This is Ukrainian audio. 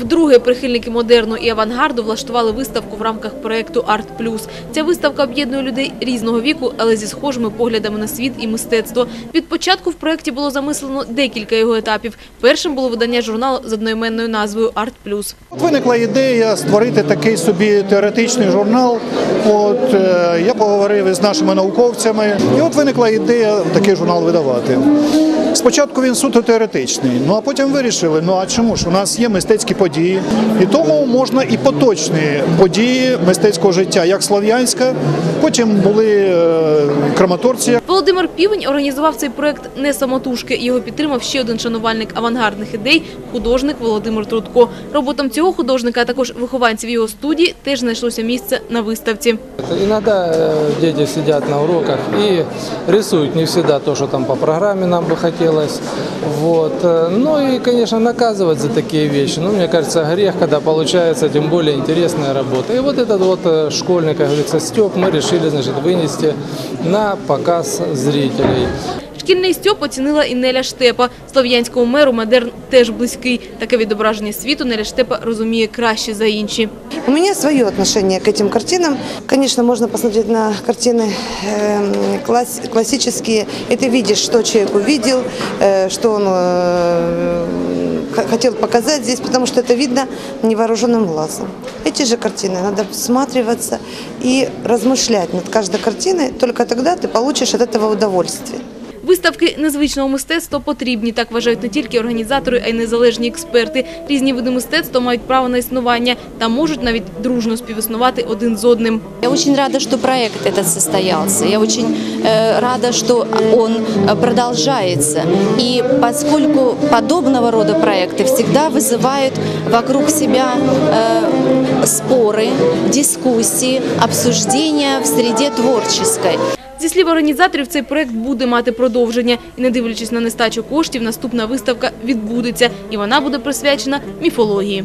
Вдруге прихильники модерну і авангарду влаштували виставку в рамках проекту «Арт Плюс». Ця виставка об'єднує людей різного віку, але зі схожими поглядами на світ і мистецтво. Від початку в проекті було замислено декілька його етапів. Першим було видання журналу з одноіменною назвою «Арт Плюс». Виникла ідея створити такий собі теоретичний журнал. От е, я поговорив із нашими науковцями, і от виникла ідея такий журнал видавати. Спочатку він суто теоретичний, ну а потім вирішили, ну а чому ж у нас є мистецькі події, і тому можна і поточні події мистецького життя, як слов'янська, потім були е, краматорці, Володимир Півень організував цей проект не самотужки. Його підтримав ще один шанувальник авангардних ідей – художник Володимир Трудко. Роботам цього художника, а також вихованців його студії теж знайшлося місце на виставці. Иногда э, дети сидят на уроках и рисуют не всегда то, что там по программе нам би бы хотелось. Вот. э, Ну и, конечно, наказывать за такие вещи. Ну, мне кажется, грех, когда получается тем более интересная работа. И вот этот вот э, школьный, как говорится, Степ мы решили, значит, вынести на показ зрителей. Шкільний стьоп оцінила і Неля Штепа. Слов'янському меру модерн теж близький. Таке відображення світу Неля Штепа розуміє краще за інші. У меня свое отношение к этим картинам. Конечно, можно посмотреть на картины эм, класс- классические, и ты видишь, э, что он э, хотел показать здесь, потому что это видно невооруженным глазом. Эти же картины надо всматриваться и размышлять над каждой картиной, только тогда ты получишь от этого удовольствие. Виставки незвичного мистецтва потрібні, так вважають не тільки організатори, а й незалежні експерти. Різні види мистецтва мають право на існування та можуть навіть дружно співіснувати один з одним. Я очень рада, что проект этот состоялся. Я очень э, рада, что он э, продолжается. И поскольку подобного рода проекты всегда вызывают вокруг себя э, споры, дискуссии, обсуждения в среде творческой. Зі слів організаторів, цей проект буде мати продовження. І не дивлячись на нестачу коштів, наступна виставка відбудеться. І вона буде присвячена міфології.